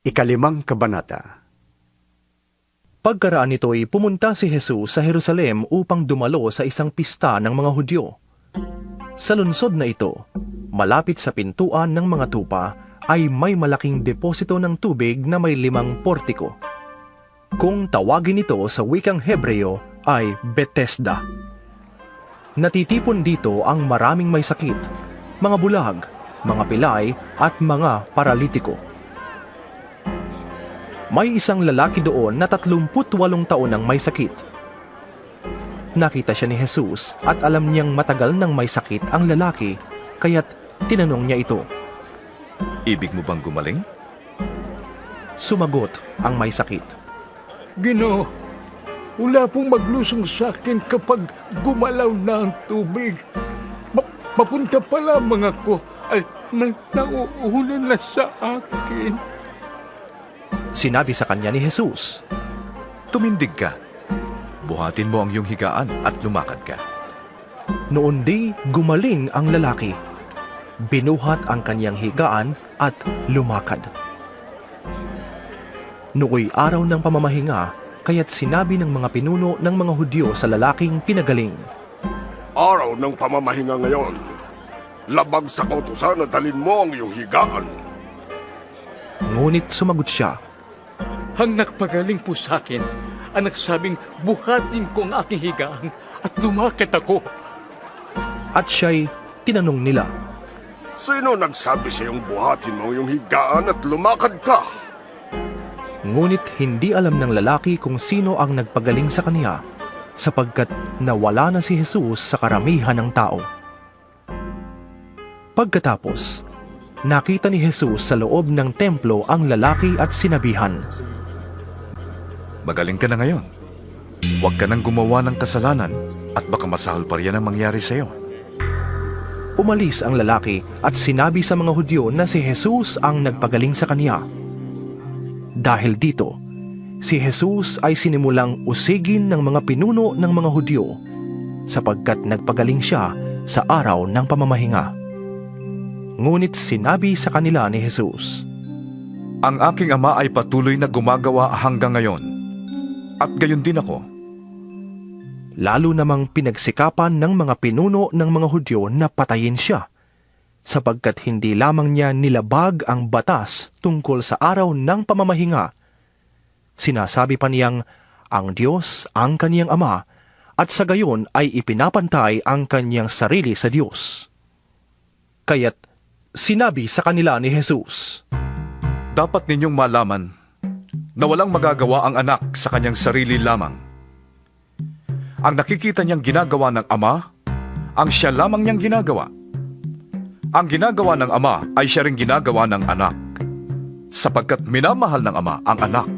Ikalimang Kabanata Pagkaraan nito'y pumunta si Jesus sa Jerusalem upang dumalo sa isang pista ng mga Hudyo. Sa lungsod na ito, malapit sa pintuan ng mga tupa, ay may malaking deposito ng tubig na may limang portiko. Kung tawagin ito sa wikang Hebreo ay Bethesda. Natitipon dito ang maraming may sakit, mga bulag, mga pilay at mga paralitiko. May isang lalaki doon na 38 taon ang may sakit. Nakita siya ni Jesus at alam niyang matagal nang may sakit ang lalaki, kaya't tinanong niya ito. Ibig mo bang gumaling? Sumagot ang may sakit. Gino, wala pong maglusong sa akin kapag gumalaw na ang tubig. Ma- papunta pa lamang ako ay may nauulan na sa akin. Sinabi sa kanya ni Jesus. Tumindig ka. Buhatin mo ang iyong higaan at lumakad ka. Noon di gumaling ang lalaki. Binuhat ang kanyang higaan at lumakad. Nooy araw ng pamamahinga, kaya't sinabi ng mga pinuno ng mga Hudyo sa lalaking pinagaling. Araw ng pamamahinga ngayon. Labag sa kautusan na dalin mo ang iyong higaan. Ngunit sumagot siya, Ang nagpagaling po sa akin, ang nagsabing buhatin ko ang aking higaan at lumakad ako. at siya'y tinanong nila. Sino nagsabi sa iyong buhatin mo iyong higaan at lumakad ka? Ngunit hindi alam ng lalaki kung sino ang nagpagaling sa kaniya, sapagkat nawala na si Jesus sa karamihan ng tao. Pagkatapos, nakita ni Jesus sa loob ng templo ang lalaki at sinabihan, Magaling ka na ngayon. Huwag ka nang gumawa ng kasalanan at baka masahol pa riyan ang mangyari sa iyo. Umalis ang lalaki at sinabi sa mga Hudyo na si Jesus ang nagpagaling sa kaniya. Dahil dito, si Jesus ay sinimulang usigin ng mga pinuno ng mga Hudyo sapagkat nagpagaling siya sa araw ng pamamahinga. Ngunit sinabi sa kanila ni Jesus, Ang aking ama ay patuloy na gumagawa hanggang ngayon. At gayon din ako. lalo namang pinagsikapan ng mga pinuno ng mga Hudyo na patayin siya, sapagkat hindi lamang niya nilabag ang batas tungkol sa araw ng pamamahinga. Sinasabi pa niyang ang Diyos ang kaniyang ama, at sa gayon ay ipinapantay ang kaniyang sarili sa Diyos. Kaya't sinabi sa kanila ni Jesus, Dapat ninyong malaman na walang magagawa ang anak sa kanyang sarili lamang. Ang nakikita niyang ginagawa ng ama, ang siya lamang niyang ginagawa. Ang ginagawa ng ama ay siya ring ginagawa ng anak. Sapagkat minamahal ng ama ang anak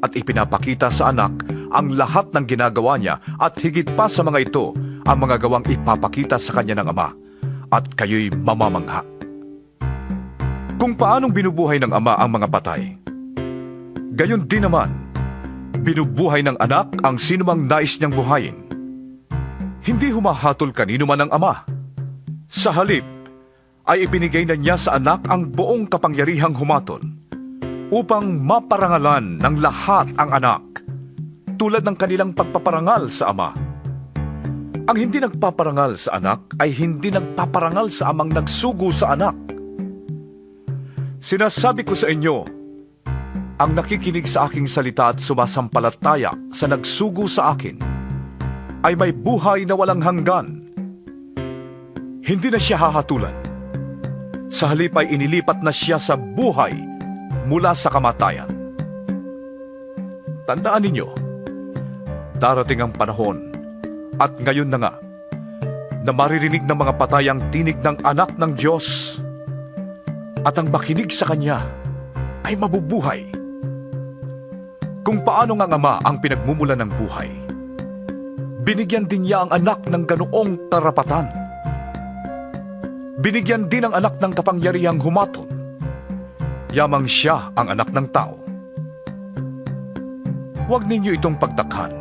at ipinapakita sa anak ang lahat ng ginagawa niya at higit pa sa mga ito ang mga gawang ipapakita sa kanya ng ama at kayo'y mamamangha. Kung paanong binubuhay ng ama ang mga patay, gayon din naman, binubuhay ng anak ang sinumang nais niyang buhayin. Hindi humahatol kanino man ang ama. Sa halip, ay ibinigay na niya sa anak ang buong kapangyarihang humatol upang maparangalan ng lahat ang anak tulad ng kanilang pagpaparangal sa ama. Ang hindi nagpaparangal sa anak ay hindi nagpaparangal sa amang nagsugo sa anak. Sinasabi ko sa inyo, ang nakikinig sa aking salita at sumasampalataya sa nagsugo sa akin ay may buhay na walang hanggan. Hindi na siya hahatulan. Sa halip ay inilipat na siya sa buhay mula sa kamatayan. Tandaan ninyo, darating ang panahon at ngayon na nga na maririnig ng mga patay ang tinig ng anak ng Diyos at ang makinig sa Kanya ay mabubuhay. Kung paano nga ama ang pinagmumulan ng buhay, binigyan din niya ang anak ng ganoong karapatan. Binigyan din ang anak ng kapangyarihang humatol. Yamang siya ang anak ng tao. Huwag ninyo itong pagtakhan,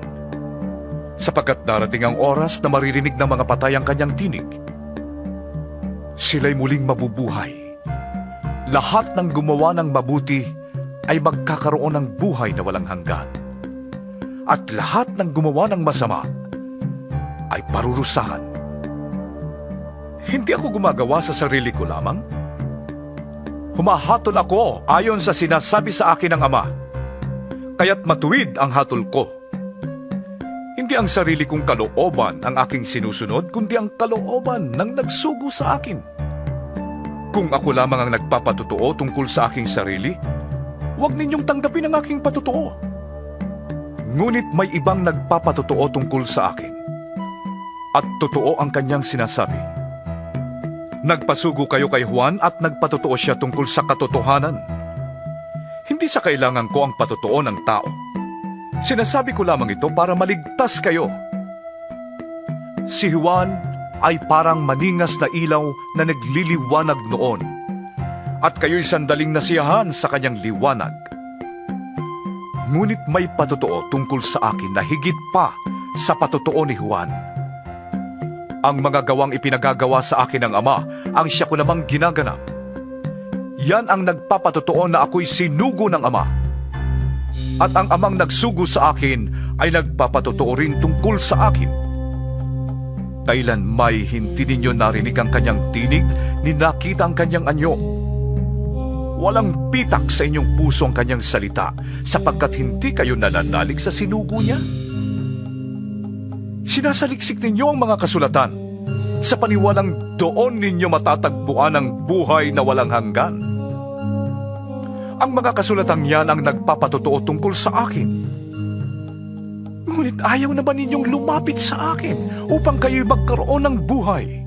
sapagkat darating ang oras na maririnig ng mga patay ang kanyang tinig. Sila'y muling mabubuhay. Lahat ng gumawa ng mabuti ay magkakaroon ng buhay na walang hanggan. At lahat ng gumawa ng masama ay parurusahan. Hindi ako gumagawa sa sarili ko lamang. Humahatol ako ayon sa sinasabi sa akin ng Ama. Kaya't matuwid ang hatol ko. Hindi ang sarili kong kalooban ang aking sinusunod, kundi ang kalooban ng nagsugo sa akin. Kung ako lamang ang nagpapatotoo tungkol sa aking sarili, huwag ninyong tanggapin ang aking patotoo. Ngunit may ibang nagpapatotoo tungkol sa akin. At totoo ang kanyang sinasabi. Nagpasugo kayo kay Juan at nagpatotoo siya tungkol sa katotohanan. Hindi sa kailangan ko ang patotoo ng tao. Sinasabi ko lamang ito para maligtas kayo. Si Juan ay parang maningas na ilaw na nagliliwanag noon. At kayo'y sandaling nasiyahan sa kanyang liwanag. Ngunit may patotoo tungkol sa akin na higit pa sa patotoo ni Juan. Ang mga gawang ipinagagawa sa akin ng Ama ang siya ko namang ginaganap. Yan ang nagpapatotoo na ako'y sinugo ng Ama. At ang Amang nagsugo sa akin ay nagpapatotoo rin tungkol sa akin. Kailan may hindi ninyo narinig ang kanyang tinig, ni nakita ang kanyang anyo. Walang pitak sa inyong puso ang kanyang salita sapagkat hindi kayo nananalig sa sinugo niya. Sinasaliksik ninyo ang mga kasulatan sa paniwalang doon ninyo matatagpuan ang buhay na walang hanggan. Ang mga kasulatang yan ang nagpapatotoo tungkol sa akin. Ngunit ayaw naman ninyong lumapit sa akin upang kayo magkaroon ng buhay.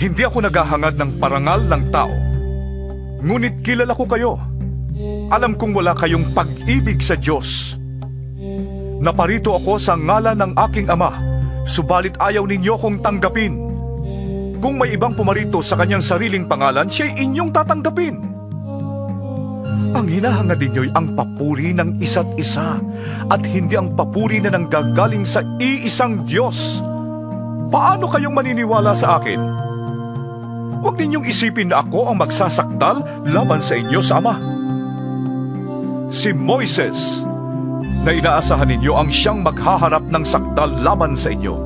Hindi ako naghahangad ng parangal ng tao. Ngunit kilala ko kayo. Alam kong wala kayong pag-ibig sa Diyos. Naparito ako sa ngalan ng aking ama, subalit ayaw ninyo kong tanggapin. Kung may ibang pumarito sa kanyang sariling pangalan, siya'y inyong tatanggapin. Ang hinahangad ninyo'y ang papuri ng isa't isa at hindi ang papuri na nanggagaling sa iisang Diyos. Paano kayong maniniwala sa akin? Huwag ninyong isipin na ako ang magsasakdal laban sa inyo sa Ama. Si Moises, na inaasahan ninyo ang siyang maghaharap ng sakdal laban sa inyo.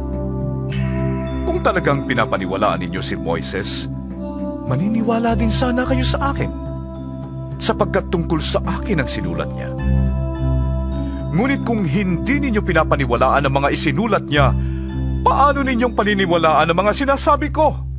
Kung talagang pinapaniwalaan ninyo si Moises, maniniwala din sana kayo sa akin, sapagkat tungkol sa akin ang sinulat niya. Ngunit kung hindi ninyo pinapaniwalaan ang mga isinulat niya, paano ninyong paniniwalaan ang mga sinasabi ko?